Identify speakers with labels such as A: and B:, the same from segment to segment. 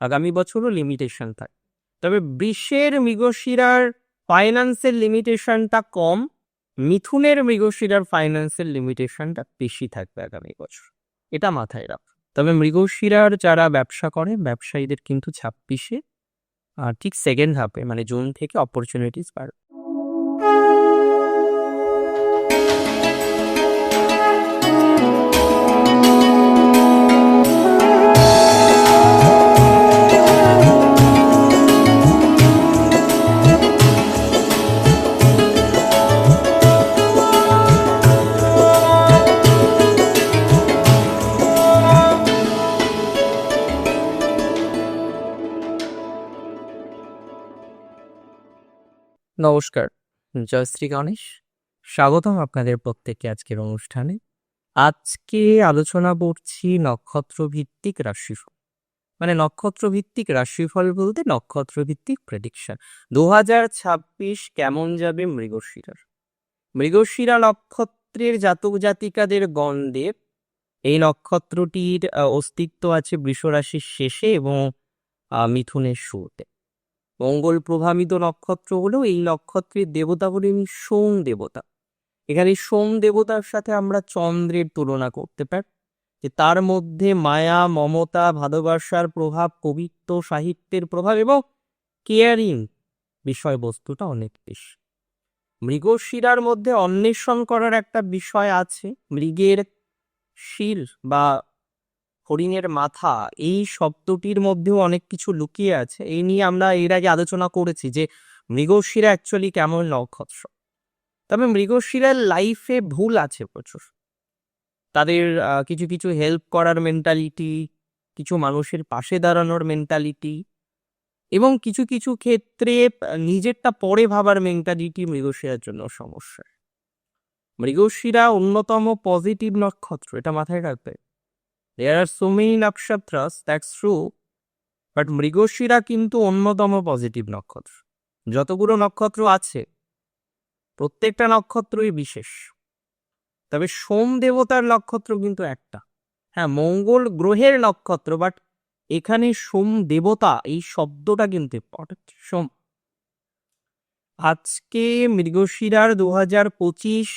A: আগামী বছরও লিমিটেশন থাকে। তবে বৃষের মৃগশিরার ফাইন্যান্সের লিমিটেশনটা কম, মিথুনের মৃগশিরার ফাইন্যান্সের লিমিটেশনটা বেশি থাকবে আগামী বছর। এটা মাথায় রাখ। তবে মৃগশিরার যারা ব্যবসা করে, ব্যবসায়ীদের কিন্তু ছাব্বিশে ঠিক সেকেন্ড হাফে মানে জুন থেকে অপরচুনিটিস বাড়বে। নমস্কার, জয় শ্রী গণেশ। স্বাগতম আপনাদের প্রত্যেককে আজকের অনুষ্ঠানে। আজকে আলোচনা করছি নক্ষত্র ভিত্তিক রাশিফল। মানে নক্ষত্র ভিত্তিক রাশিফল বলতে নক্ষত্র ভিত্তিক প্রেডিকশন দু হাজার ছাব্বিশ কেমন যাবে মৃগশিরার? মৃগশিরা নক্ষত্রের জাতক জাতিকাদের গন্ধে এই নক্ষত্রটির অস্তিত্ব আছে বৃষরাশির শেষে এবং মিথুনের শুরুতে। মঙ্গল প্রভাবিত নক্ষত্র হলেও এই নক্ষত্রের দেবতা হলেন সোম দেবতা। এখানে সোম দেবতার সাথে আমরা চন্দ্রের তুলনা করতে পারি। যে তার মধ্যে মায়া, মমতা, ভালোবাসার প্রভাব, কবিত্ব, সাহিত্যের প্রভাব এবং কেয়ারিং বিষয়বস্তুটা অনেক বেশি। মৃগশিরার মধ্যে অন্বেষণ করার একটা বিষয় আছে। মৃগের শির বা হরিণের মাথা, এই শব্দটির মধ্যেও অনেক কিছু লুকিয়ে আছে। এই নিয়ে আমরা এর আগে আলোচনা করেছি যে মৃগশিরা অ্যাকচুয়ালি কেমন নক্ষত্র। তবে মৃগশিরার লাইফে ভুল আছে প্রচুর। তাদের কিছু কিছু হেল্প করার মেন্টালিটি কিছু মানুষের পাশে দাঁড়ানোর মেন্টালিটি এবং কিছু কিছু ক্ষেত্রে নিজেরটা পরে ভাবার মেন্টালিটি মৃগশিরার জন্য সমস্যা। মৃগশিরা অন্যতম পজিটিভ নক্ষত্র, এটা মাথায় রাখবে। দেয়ার আর সো মেনি নক্ষত্রাস দ্যাটস ট্রু বাট মৃগশিরা কিন্তু অন্যতম পজিটিভ নক্ষত্র যতগুলো নক্ষত্র আছে প্রত্যেকটা নক্ষত্রই বিশেষ তবে সোম দেবতার নক্ষত্র কিন্তু একটা হ্যাঁ মঙ্গল গ্রহের নক্ষত্র বাট এখানে সোম দেবতা এই শব্দটা কিন্তু ইম্পর্টেন্ট সোম আজকে মৃগশিরার দু হাজার পঁচিশ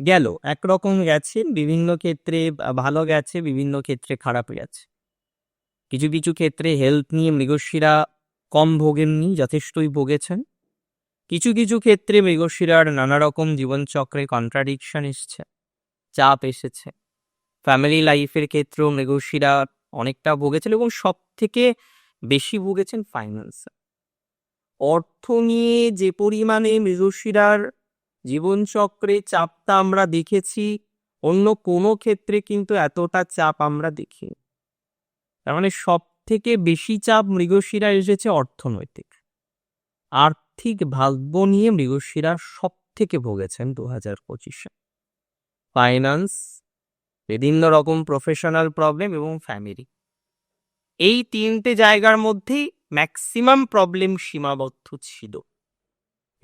A: গেল। একরকম গেছে, বিভিন্ন ক্ষেত্রে ভালো গেছে, বিভিন্ন ক্ষেত্রে খারাপ গেছে। কিছু কিছু ক্ষেত্রে হেলথ নিয়ে মৃগশিরা কম ভোগেননি, যথেষ্টই ভোগেছেন। কিছু কিছু ক্ষেত্রে মৃগশিরার নানা রকম জীবনচক্রে কন্ট্রাডিকশন এসছে, চাপ এসেছে। ফ্যামিলি লাইফের ক্ষেত্রেও মৃগশিরা অনেকটা ভুগেছেন এবং সব থেকে বেশি ভুগেছেন ফাইন্যান্স অর্থ নিয়ে যে পরিমাণে মৃগশিরার জীবনচক্রে চাপটা আমরা দেখেছি, অন্য কোনো ক্ষেত্রে কিন্তু এতটা চাপ আমরা দেখি তার মানে সব থেকে বেশি চাপ মৃগশিরা এসেছে অর্থনৈতিক। আর্থিক ভাগ্য নিয়ে মৃগশিরা সব থেকে ভোগেছেন দু হাজার পঁচিশে। ফাইন্যান্স, বিভিন্ন রকম প্রফেশনাল প্রবলেম এবং ফ্যামিলি। এই তিনটে জায়গার মধ্যেই ম্যাক্সিমাম প্রবলেম সীমাবদ্ধ ছিল।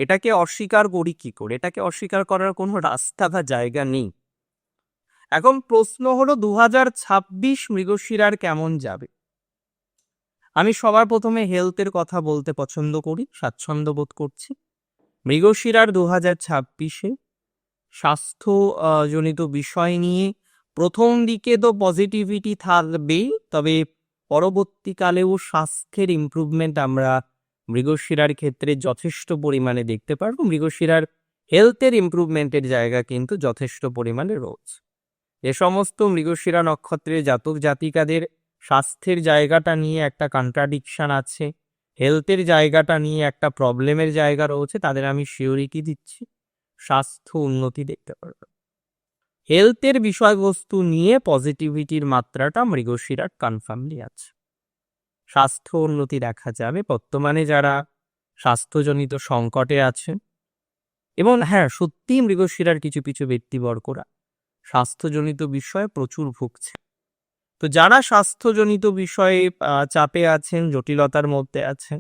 A: এটাকে অস্বীকার করি কি করে? এটাকে অস্বীকার করার কোনো রাস্তা বা জায়গা নেই। এখন প্রশ্ন হলো দু হাজার ছাব্বিশ মৃগশিরার কেমন যাবে? আমি সবার প্রথমে হেলথের কথা বলতে পছন্দ করি স্বাচ্ছন্দ্য বোধ করছি। মৃগশিরার দু হাজার ছাব্বিশে স্বাস্থ্য আহ, জনিত বিষয় নিয়ে প্রথম দিকে তো পজিটিভিটি থাকবেই তবে পরবর্তীকালেও স্বাস্থ্যের ইমপ্রুভমেন্ট আমরা মৃগশিরার ক্ষেত্রে যথেষ্ট পরিমাণে দেখতে পারব। মৃগশিরার হেলথের ইম্প্রুভমেন্টের জায়গা কিন্তু যথেষ্ট পরিমাণে রয়েছে। এ সমস্ত মৃগশিরা নক্ষত্রের জাতক জাতিকাদের স্বাস্থ্যের জায়গাটা নিয়ে একটা কন্ট্রাডিকশন আছে। হেলথের জায়গাটা নিয়ে একটা প্রবলেমের জায়গা রয়েছে, তাদের আমি শিওরিটি দিচ্ছি? স্বাস্থ্য উন্নতি দেখতে পারবে। হেলথের বিষয়বস্তু নিয়ে পজিটিভিটির মাত্রাটা মৃগশিরার কনফার্মলি আছে। স্বাস্থ্য উন্নতি দেখা যাবে। বর্তমানে যারা স্বাস্থ্যজনিত সংকটে আছেন এবং হ্যাঁ সত্যি মৃগশিরার কিছু কিছু ব্যক্তিবর্গরা স্বাস্থ্যজনিত বিষয়ে প্রচুর ভুগছে। তো যারা স্বাস্থ্যজনিত বিষয়ে চাপে আছেন, জটিলতার মধ্যে আছেন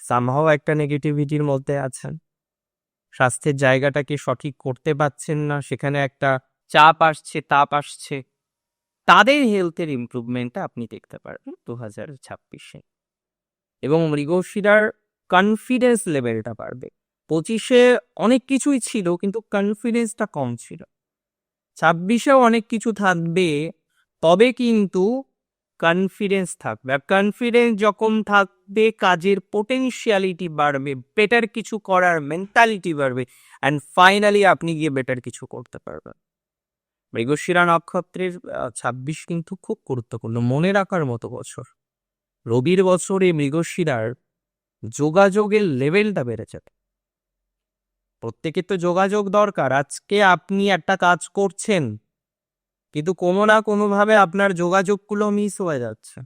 A: সামহাও একটা নেগেটিভিটির মধ্যে আছেন, স্বাস্থ্যের জায়গাটাকে সঠিক করতে পারছেন না, সেখানে একটা চাপ আসছে, তাপ আসছে তাদের হেলথের ইমপ্রুভমেন্টটা আপনি দেখতে পারবেন দু হাজার ছাব্বিশে। এবং মৃগশিরার কনফিডেন্স লেভেলটা বাড়বে। পঁচিশে অনেক কিছুই ছিল, কিন্তু কনফিডেন্সটা কম ছিল। ছাব্বিশেও অনেক কিছু থাকবে, তবে কিন্তু কনফিডেন্স থাকবে। আর কনফিডেন্স যখন থাকবে, কাজের পোটেনশিয়ালিটি বাড়বে বেটার কিছু করার মেন্টালিটি বাড়বে অ্যান্ড ফাইনালি আপনি গিয়ে বেটার কিছু করতে পারবেন। মৃগশিরা নক্ষত্রের ছাব্বিশ কিন্তু খুব গুরুত্বপূর্ণ। মনে রাখার মতো বছর। রবির বছরে মৃগশিরার যোগাযোগের লেভেলটা বেড়ে যাবে প্রত্যেকের তো যোগাযোগ দরকার। আজকে আপনি একটা কাজ করছেন, কিন্তু কোনো না কোনোভাবে আপনার যোগাযোগগুলো মিস হয়ে যাচ্ছে।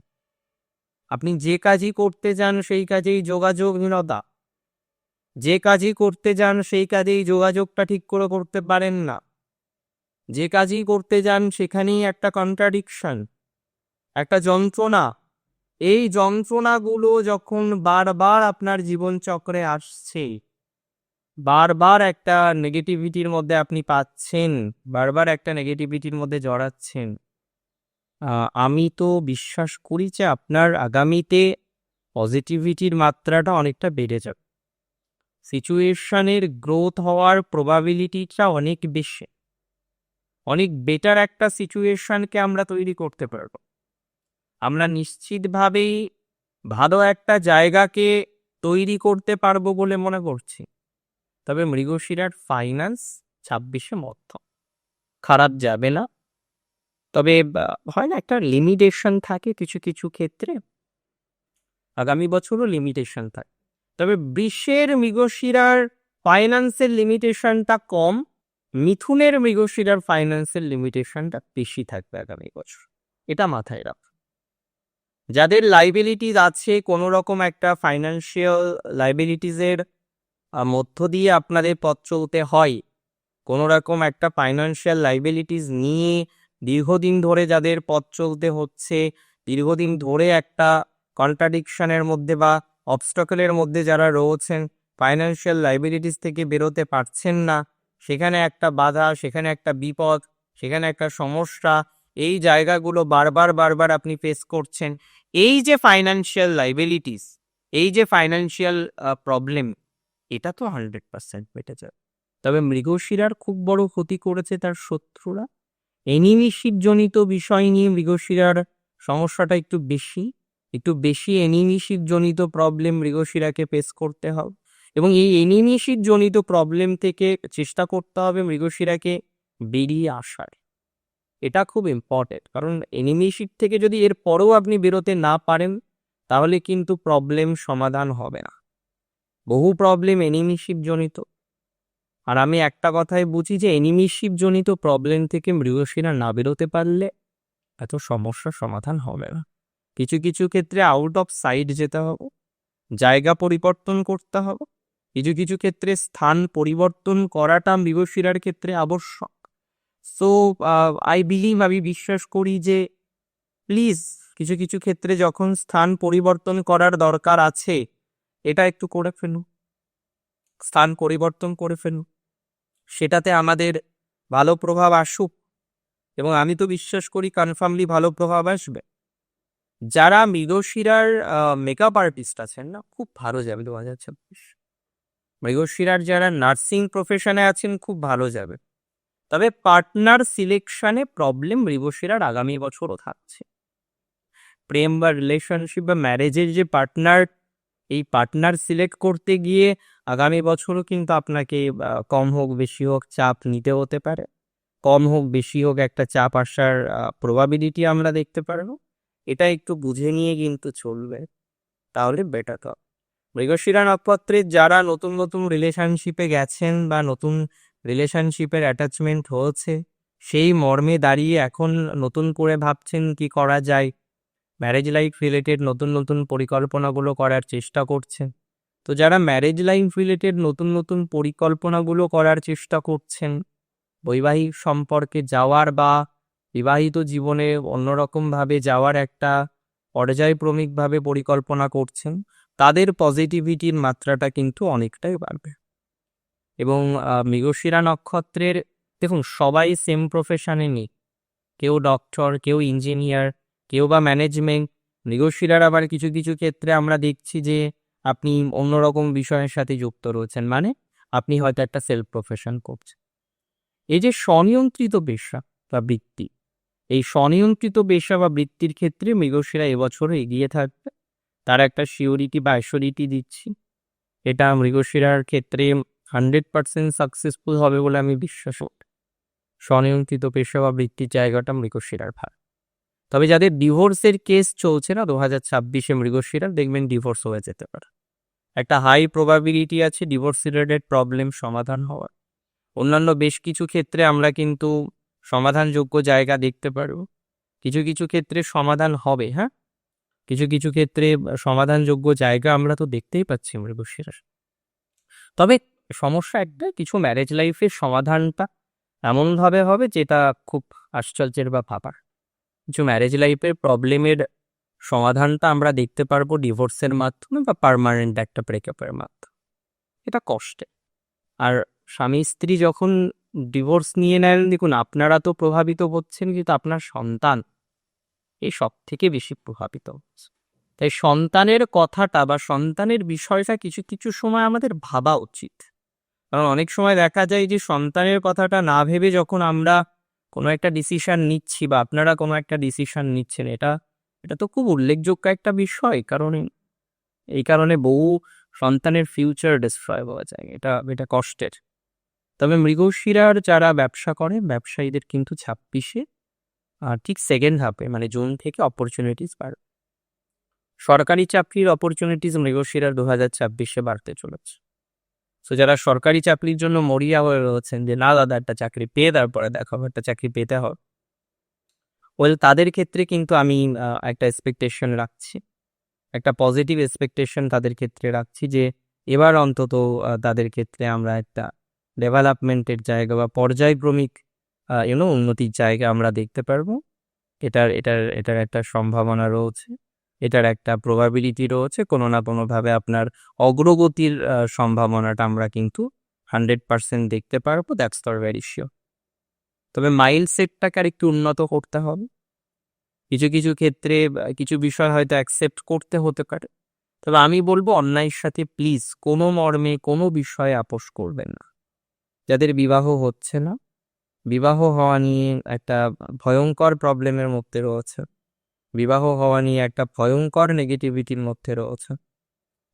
A: আপনি যে কাজই করতে যান, সেই কাজেই যোগাযোগহীনতা যে কাজই করতে যান, সেই কাজেই যোগাযোগটা ঠিক করে করতে পারেন না। যে কাজই করতে যান সেখানেই একটা কন্ট্রাডিকশন একটা যন্ত্রণা। এই যন্ত্রণাগুলো যখন বারবার আপনার জীবনচক্রে আসছে, বারবার একটা নেগেটিভিটির মধ্যে আপনি পাচ্ছেন, বারবার একটা নেগেটিভিটির মধ্যে জড়াচ্ছেন আমি তো বিশ্বাস করি যে আপনার আগামীতে পজিটিভিটির মাত্রাটা অনেকটা বেড়ে যাবে। সিচুয়েশনের গ্রোথ হওয়ার প্রবাবিলিটিটা অনেক বেশি। অনেক বেটার একটা সিচুয়েশনকে আমরা তৈরি করতে পারব। আমরা নিশ্চিতভাবেই ভালো একটা জায়গাকে তৈরি করতে পারব বলে মনে করছি। তবে মৃগশিরার ফাইন্যান্স ছাব্বিশে মধ্যম খারাপ যাবে না। তবে হয় না একটা লিমিটেশন থাকে কিছু কিছু ক্ষেত্রে। আগামী বছরও লিমিটেশন থাকে। তবে বৃষের মৃগশিরার ফাইন্যান্সের লিমিটেশনটা কম। মিথুনের মৃগশিরার ফাইন্যান্সের লিমিটেশনটা বেশি থাকবে আগামী বছর। এটা মাথায় রাখ। যাদের লাইবিলিটিস আছে, কোনো রকম একটা ফাইন্যান্সিয়াল লাইবিলিটিসের মধ্য দিয়ে আপনাদের পথ চলতে হয়, কোনো রকম একটা ফাইন্যান্সিয়াল লাইবিলিটিস নিয়ে দীর্ঘদিন ধরে যাদের পথ চলতে হচ্ছে, দীর্ঘদিন ধরে একটা কন্ট্রাডিকশনের মধ্যে বা অবস্টকেলের মধ্যে যারা রয়েছেন ফাইন্যান্সিয়াল লাইবিলিটিস থেকে বেরোতে পারছেন না সেখানে একটা বাধা, সেখানে একটা বিপদ, সেখানে একটা সমস্যা, এই জায়গাগুলো বারবার বারবার আপনি ফেস করছেন। এই যে ফাইন্যান্সিয়াল লাইবিলিটিস এই যে ফাইন্যান্সিয়াল প্রবলেম এটা তো হান্ড্রেড পার্সেন্ট মেটে যাবে তবে মৃগশিরার খুব বড় ক্ষতি করেছে তার শত্রুরা। এনিমিশিপ জনিত বিষয় নিয়ে মৃগশিরার সমস্যাটা একটু বেশি। একটু বেশি এনিমিশিপ জনিত প্রবলেম মৃগশিরাকে ফেস করতে হবে। এবং এই এনিমিশিপ জনিত প্রবলেম থেকে চেষ্টা করতে হবে মৃগশিরাকে বেরিয়ে আসার। এটা খুব ইম্পর্টেন্ট কারণ এনিমিশিপ থেকে যদি এর পরেও আপনি বেরোতে না পারেন, তাহলে কিন্তু প্রবলেম সমাধান হবে না। বহু প্রবলেম এনিমিশিপ জনিত আর আমি একটা কথাই বুঝি যে এনিমিশিপ জনিত প্রবলেম থেকে মৃগশিরা না বেরোতে পারলে এত সমস্যার সমাধান হবে না। কিছু কিছু ক্ষেত্রে আউট অফ সাইড যেতে হবে, জায়গা পরিবর্তন করতে হবে। কিছু কিছু ক্ষেত্রে স্থান পরিবর্তন করাটা মৃগশিরার ক্ষেত্রে আবশ্যক। সো আই বিলিভ আমি বিশ্বাস করি যে প্লিজ কিছু কিছু ক্ষেত্রে যখন স্থান পরিবর্তন করার দরকার আছে, এটা একটু করে ফেলুন। স্থান পরিবর্তন করে ফেলুন। সেটাতে আমাদের ভালো প্রভাব আসুক। এবং আমি তো বিশ্বাস করি কনফার্মলি ভালো প্রভাব আসবে। যারা মৃগশিরার মেকআপ আর্টিস্ট আছেন না, খুব ভালো যাবে দু হাজার ছাব্বিশ। মৃগশিরার যারা নার্সিং প্রফেশনে আছেন, খুব ভালো যাবে। তবে পার্টনার সিলেকশনে প্রবলেম মৃগশিরার আগামী বছরও থাকছে। প্রেম বা রিলেশনশিপ বা ম্যারেজের যে পার্টনার, এই পার্টনার সিলেক্ট করতে গিয়ে আগামী বছরও কিন্তু আপনাকে কম হোক বেশি হোক চাপ নিতে হতে পারে। কম হোক বেশি হোক একটা চাপ আসার প্রবাবিলিটি আমরা দেখতে পারব। এটা একটু বুঝে নিয়ে কিন্তু চলবে। তাহলে বেটার হবে মৃগশিরা নক্ষত্রের যারা নতুন নতুন রিলেশনশিপে গেছেন বা নতুন রিলেশনশিপের অ্যাটাচমেন্ট হয়েছে, সেই মর্মে দাঁড়িয়ে এখন নতুন করে ভাবছেন কি করা যায়। ম্যারেজ লাইফ রিলেটেড নতুন নতুন পরিকল্পনাগুলো করার চেষ্টা করছেন। তো যারা ম্যারেজ লাইফ রিলেটেড নতুন নতুন পরিকল্পনাগুলো করার চেষ্টা করছেন, বৈবাহিক সম্পর্কে যাওয়ার বা বিবাহিত জীবনে অন্যরকমভাবে যাওয়ার একটা পর্যায়ক্রমিকভাবে পরিকল্পনা করছেন তাদের পজিটিভিটির মাত্রাটা কিন্তু অনেকটাই বাড়বে। এবং মৃগশিরা নক্ষত্রের, দেখুন, সবাই সেম প্রফেশনে নেই। কেউ ডক্টর কেউ ইঞ্জিনিয়ার কেউ বা ম্যানেজমেন্ট মৃগশিরার আবার কিছু কিছু ক্ষেত্রে আমরা দেখছি যে, আপনি অন্যরকম বিষয়ের সাথে যুক্ত রয়েছেন। মানে আপনি হয়তো একটা সেলফ প্রফেশন করছেন। এই যে স্বনিয়ন্ত্রিত পেশা বা বৃত্তি, এই স্বনিয়ন্ত্রিত পেশা বা বৃত্তির ক্ষেত্রে মৃগশিরা এবছরও এগিয়ে থাকবে। তার একটা সিওরিটি বা অ্যাসিওরিটি দিচ্ছি। এটা মৃগশিরার ক্ষেত্রে হান্ড্রেড পার্সেন্ট সাকসেসফুল হবে বলে আমি বিশ্বাস করি। স্বনিয়ন্ত্রিত পেশা বা বৃত্তির জায়গাটা মৃগশিরার ভার। তবে যাদের ডিভোর্সের কেস চলছে না, দু হাজার ছাব্বিশে মৃগশিরার দেখবেন ডিভোর্স হয়ে যেতে পারে। একটা হাই প্রবাবিলিটি আছে ডিভোর্স রিলেটেড প্রবলেম সমাধান হওয়ার। অন্যান্য বেশ কিছু ক্ষেত্রে আমরা কিন্তু সমাধানযোগ্য জায়গা দেখতে পারব। কিছু কিছু ক্ষেত্রে সমাধান হবে হ্যাঁ? কিছু কিছু ক্ষেত্রে সমাধানযোগ্য জায়গা আমরা তো দেখতেই পাচ্ছি মৃগশিরার তবে সমস্যা একটা, কিছু ম্যারেজ লাইফের সমাধানটা এমনভাবে হবে যেটা খুব আশ্চর্যের বা ভাবার। কিছু ম্যারেজ লাইফের প্রবলেমের সমাধানটা আমরা দেখতে পারব ডিভোর্সের মাধ্যমে বা পারমানেন্ট একটা ব্রেকআপের মাধ্যমে। এটা কষ্টে। আর স্বামী, স্ত্রী যখন ডিভোর্স নিয়ে নেন, দেখুন, আপনারা তো প্রভাবিত হচ্ছেন কিন্তু আপনার সন্তান এই সব থেকে বেশি প্রভাবিত। তাই সন্তানের কথাটা বা সন্তানের বিষয়টা কিছু কিছু সময় আমাদের ভাবা উচিত। কারণ অনেক সময় দেখা যায় যে সন্তানের কথাটা না ভেবে যখন আমরা কোনো একটা ডিসিশন নিচ্ছি বা আপনারা কোনো একটা ডিসিশন নিচ্ছেন, এটা এটা তো খুব উল্লেখযোগ্য একটা বিষয়। কারণ এই কারণে বহু সন্তানের ফিউচার ডিস্ট্রয় হওয়া যায়, এটা এটা কষ্টের। তবে মৃগশিরার যারা ব্যবসা করে ব্যবসায়ীদের কিন্তু ছাব্বিশে ঠিক সেকেন্ড হাফে মানে জুন থেকে অপরচুনিটিস বাড়বে সরকারি চাকরির অপরচুনিটিস মৃগশিরার দু হাজার ছাব্বিশে বাড়তে চলেছে। সো যারা সরকারি চাকরির জন্য মরিয়া হয়ে রয়েছেন যে, না দাদা, একটা চাকরি পেয়ে তারপরে দেখাবো একটা চাকরি পেতে হবে। ওয়েল তাদের ক্ষেত্রে কিন্তু আমি একটা এক্সপেকটেশন রাখছি। একটা পজিটিভ এক্সপেকটেশন তাদের ক্ষেত্রে রাখছি যে, এবার অন্তত তাদের ক্ষেত্রে আমরা একটা ডেভেলপমেন্টের জায়গা বা পর্যায়ক্রমিক ইউনো উন্নতির জায়গা আমরা দেখতে পারব। এটার এটার এটার একটা সম্ভাবনা রয়েছে। এটার একটা প্রবাবিলিটি রয়েছে। কোনো না কোনোভাবে আপনার অগ্রগতির সম্ভাবনাটা আমরা কিন্তু হান্ড্রেড পার্সেন্ট দেখতে পারব। দ্যাটস তর ভেরি শিওর তবে মাইল সেটটাকে আর একটু উন্নত করতে হবে। কিছু কিছু ক্ষেত্রে কিছু বিষয় হয়তো অ্যাকসেপ্ট করতে হতে পারে। তবে আমি বলব অন্যায়ের সাথে প্লিজ কোনো মর্মে কোনো বিষয়ে আপোষ করবেন না। যাদের বিবাহ হচ্ছে না। বিবাহ হওয়া নিয়ে একটা ভয়ঙ্কর প্রবলেমের মধ্যে রয়েছে। বিবাহ হওয়া নিয়ে একটা ভয়ঙ্কর নেগেটিভিটির মধ্যে রয়েছে।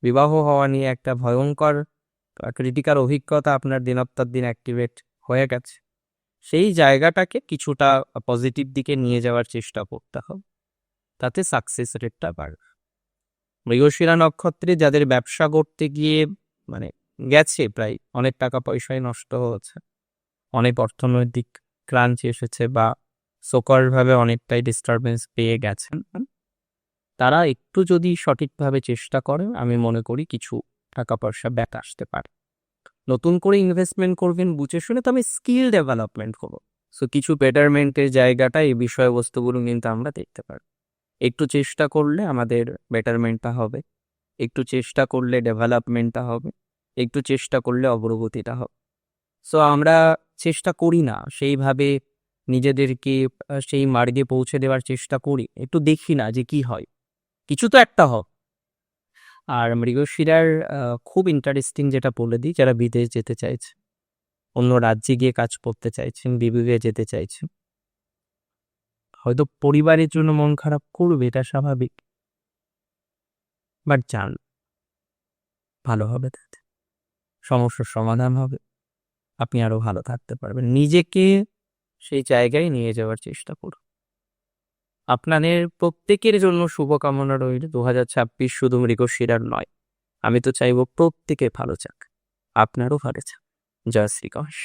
A: বিবাহ হওয়া নিয়ে একটা ভয়ঙ্কর ক্রিটিক্যাল অভিজ্ঞতা আপনার দিনত্তর দিন অ্যাক্টিভেট হয়ে গেছে। সেই জায়গাটাকে কিছুটা পজিটিভ দিকে নিয়ে যাওয়ার চেষ্টা করতে হবে। তাতে সাকসেস রেটটা বাড়বে। মৃগশিরা নক্ষত্রে যাদের ব্যবসা করতে গিয়ে মানে গেছে প্রায় অনেক টাকা পয়সায় নষ্ট হয়েছে। অনেক অর্থনৈতিক ক্রাঞ্চি এসেছে বা সোকরভাবে অনেকটাই ডিস্টারবেন্স পেয়ে গেছেন। তারা একটু যদি সঠিকভাবে চেষ্টা করে আমি মনে করি কিছু টাকা পয়সা ব্যাক আসতে পারে। নতুন করে ইনভেস্টমেন্ট করবেন বুঝে শুনে তো আমি স্কিল ডেভেলপমেন্ট করব। সো কিছু বেটারমেন্টের জায়গাটা এই বিষয়বস্তুগুলো কিন্তু আমরা দেখতে পারি। একটু চেষ্টা করলে আমাদের বেটারমেন্টটা হবে। একটু চেষ্টা করলে ডেভেলপমেন্টটা হবে। একটু চেষ্টা করলে অগ্রগতিটা হবে। সো আমরা চেষ্টা করি না, সেইভাবে নিজেদেরকে সেই মার্গে পৌঁছে দেওয়ার চেষ্টা করি, একটু দেখি না যে কি হয়। কিছু তো একটা হোক। আর মৃগশিরার খুব ইন্টারেস্টিং যেটা বলে দিই, যারা বিদেশ যেতে চাইছে, অন্য রাজ্যে গিয়ে কাজ করতে চাইছেন বিবিধে যেতে চাইছেন, হয়তো পরিবারের জন্য মন খারাপ করবে, এটা স্বাভাবিক। বাট জান, ভালো হবে তাতে। সমস্যার সমাধান হবে। আপনি আরও ভালো থাকতে পারবেন। নিজেকে সেই জায়গায় নিয়ে যাওয়ার চেষ্টা করুন। আপনাদের প্রত্যেকের জন্য শুভকামনা রইল। দু হাজার ছাব্বিশ শুধু মৃগশিরার নয়। আমি তো চাইব প্রত্যেকে ভালো চাক। আপনারও ভালো চাক। জয় শ্রীকশ।